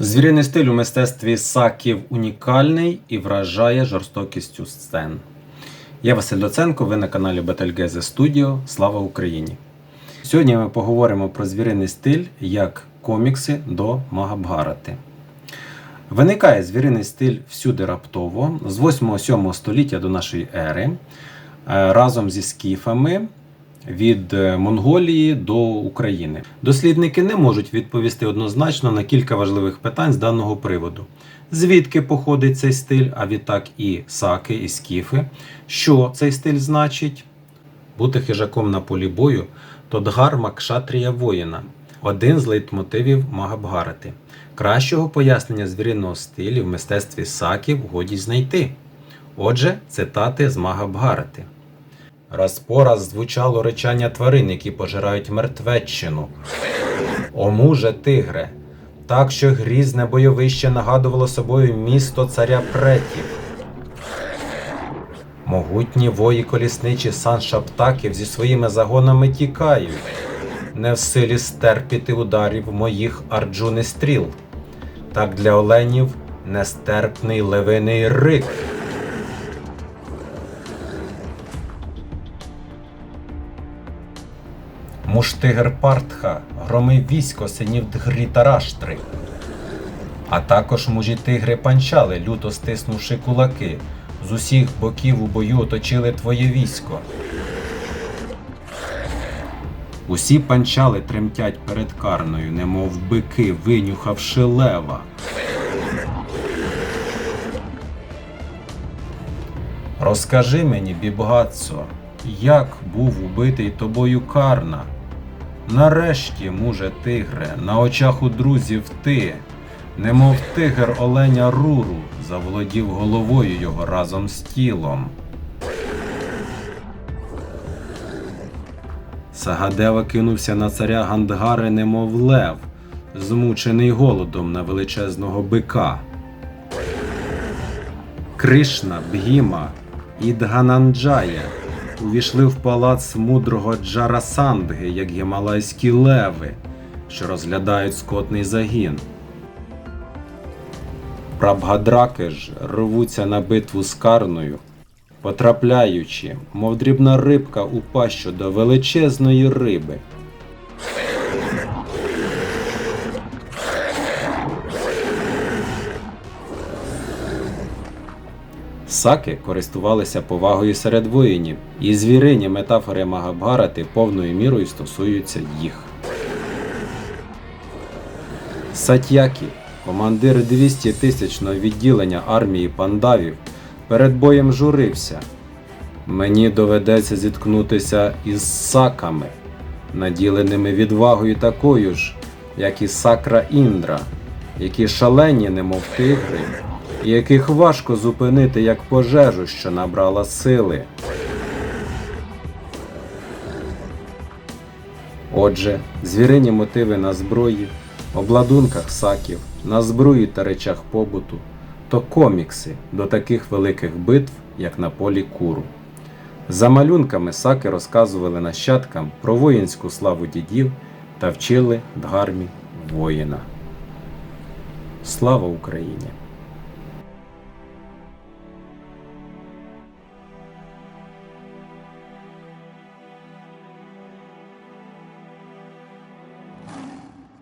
Звіриний стиль у мистецтві саків унікальний і вражає жорстокістю сцен. Я Василь Доценко, ви на каналі Betelgeuse Studio. Слава Україні! Сьогодні ми поговоримо про звіриний стиль як комікси до Магабгарати. Виникає звіриний стиль всюди раптово з 8-7 століття до нашої ери е, разом зі скіфами від е, Монголії до України. Дослідники не можуть відповісти однозначно на кілька важливих питань з даного приводу. Звідки походить цей стиль, а відтак і саки, і скіфи, що цей стиль значить, бути хижаком на полі бою то дгарма кшатрія воїна, один з лейтмотивів Магабгарати. Кращого пояснення звіриного стилю в мистецтві саків годі знайти. Отже, цитати з Магабгарати. Раз по раз звучало речання тварин, які пожирають мертвеччину. О муже тигре, так що грізне бойовище нагадувало собою місто царя претів. Могутні вої колісничі санша птаків зі своїми загонами тікають, не в силі стерпіти ударів моїх арджуни стріл. Так для оленів нестерпний левиний рик. Муштигер Партха громив військо синів Дгрітараштри. А також мужі тигри панчали, люто стиснувши кулаки. З усіх боків у бою оточили твоє військо. Усі панчали тремтять перед карною, немов бики, винюхавши лева. Розкажи мені, бібгацо, як був убитий тобою Карна? Нарешті, муже тигре, на очах у друзів ти, немов тигр оленя Руру, заволодів головою його разом з тілом. Сагадева кинувся на царя Гандгари, немов лев, змучений голодом на величезного бика. Кришна, Бгіма і Дгананджая увійшли в палац мудрого Джарасандги, як гімалайські леви, що розглядають скотний загін. Прабгадраки ж рвуться на битву з карною, потрапляючи, мов дрібна рибка у пащу до величезної риби. Саки користувалися повагою серед воїнів, і звірині метафори Магабгарати повною мірою стосуються їх. Сатьякі, командир 200 тисячного відділення армії пандавів, перед боєм журився. Мені доведеться зіткнутися із саками, наділеними відвагою такою ж, як і сакра Індра, які шалені, немов тигри, яких важко зупинити як пожежу, що набрала сили. Отже, звірині мотиви на зброї, обладунках саків, на зброї та речах побуту то комікси до таких великих битв, як на полі куру. За малюнками саки розказували нащадкам про воїнську славу дідів та вчили дгармі воїна. Слава Україні!